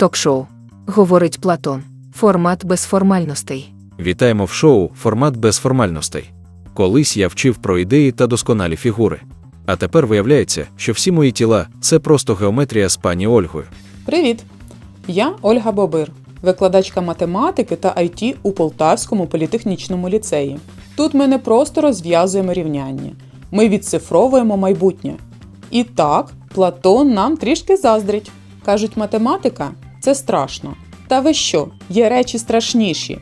Ток-шоу. Говорить Платон. Формат без формальностей. Вітаємо в шоу Формат без формальностей. Колись я вчив про ідеї та досконалі фігури. А тепер виявляється, що всі мої тіла це просто геометрія з пані Ольгою. Привіт! Я Ольга Бобир, викладачка математики та IT у Полтавському політехнічному ліцеї. Тут ми не просто розв'язуємо рівняння, ми відцифровуємо майбутнє. І так, Платон нам трішки заздрить. Кажуть, математика це страшно. Та ви що, є речі страшніші,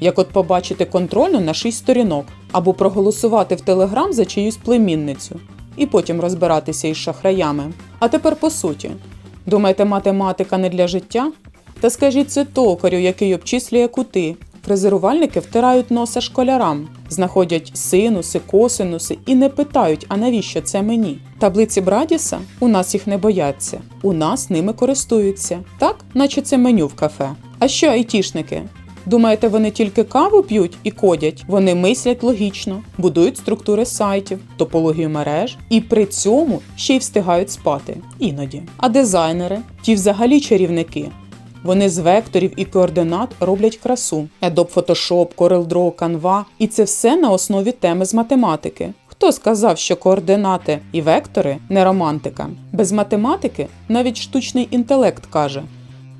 як от побачити контрольну на 6 сторінок, або проголосувати в Телеграм за чиюсь племінницю, і потім розбиратися із шахраями. А тепер по суті. Думаєте, математика не для життя? Та скажіть це токарю, який обчислює кути. Фрезерувальники втирають носа школярам, знаходять синуси, косинуси і не питають, а навіщо це мені? Таблиці Брадіса у нас їх не бояться, у нас ними користуються. Так, наче це меню в кафе. А що айтішники? Думаєте, вони тільки каву п'ють і кодять? Вони мислять логічно, будують структури сайтів, топологію мереж і при цьому ще й встигають спати іноді. А дизайнери ті взагалі чарівники. Вони з векторів і координат роблять красу. Adobe Photoshop, CorelDRAW, Canva. І це все на основі теми з математики. Хто сказав, що координати і вектори не романтика? Без математики навіть штучний інтелект каже: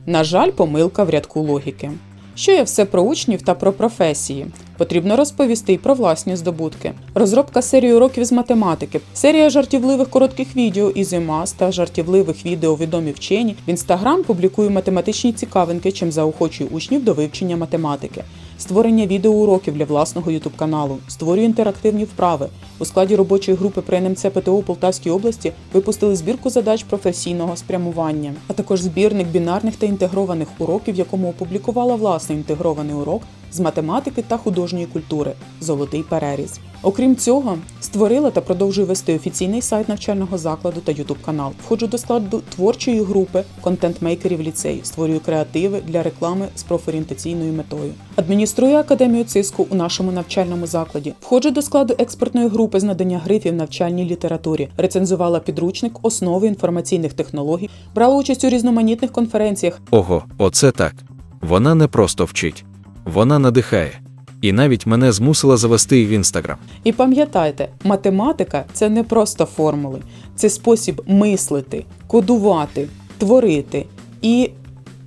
на жаль, помилка в рядку логіки. Що є все про учнів та про професії? Потрібно розповісти і про власні здобутки. Розробка серії уроків з математики, серія жартівливих коротких відео із ІМАС та жартівливих відео відомі вчені. В інстаграм публікую математичні цікавинки, чим заохочую учнів до вивчення математики. Створення відеоуроків для власного ютуб каналу, створює інтерактивні вправи. У складі робочої групи при НМЦ ПТУ Полтавській області випустили збірку задач професійного спрямування, а також збірник бінарних та інтегрованих уроків, в якому опублікувала власний інтегрований урок з математики та художньої культури Золотий переріз. Окрім цього, створила та продовжую вести офіційний сайт навчального закладу та ютуб канал. Входжу до складу творчої групи контент-мейкерів ліцею, створюю креативи для реклами з профорієнтаційною метою. Адмініструю академію циску у нашому навчальному закладі. Входжу до складу експертної групи з надання грифів навчальній літературі. Рецензувала підручник основи інформаційних технологій, брала участь у різноманітних конференціях Ого, оце так. Вона не просто вчить, вона надихає. І навіть мене змусила завести в інстаграм. І пам'ятайте, математика це не просто формули, це спосіб мислити, кодувати, творити і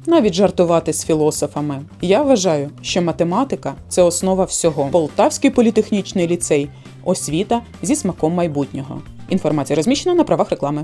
навіть жартувати з філософами. Я вважаю, що математика це основа всього. Полтавський політехнічний ліцей, освіта зі смаком майбутнього. Інформація розміщена на правах реклами.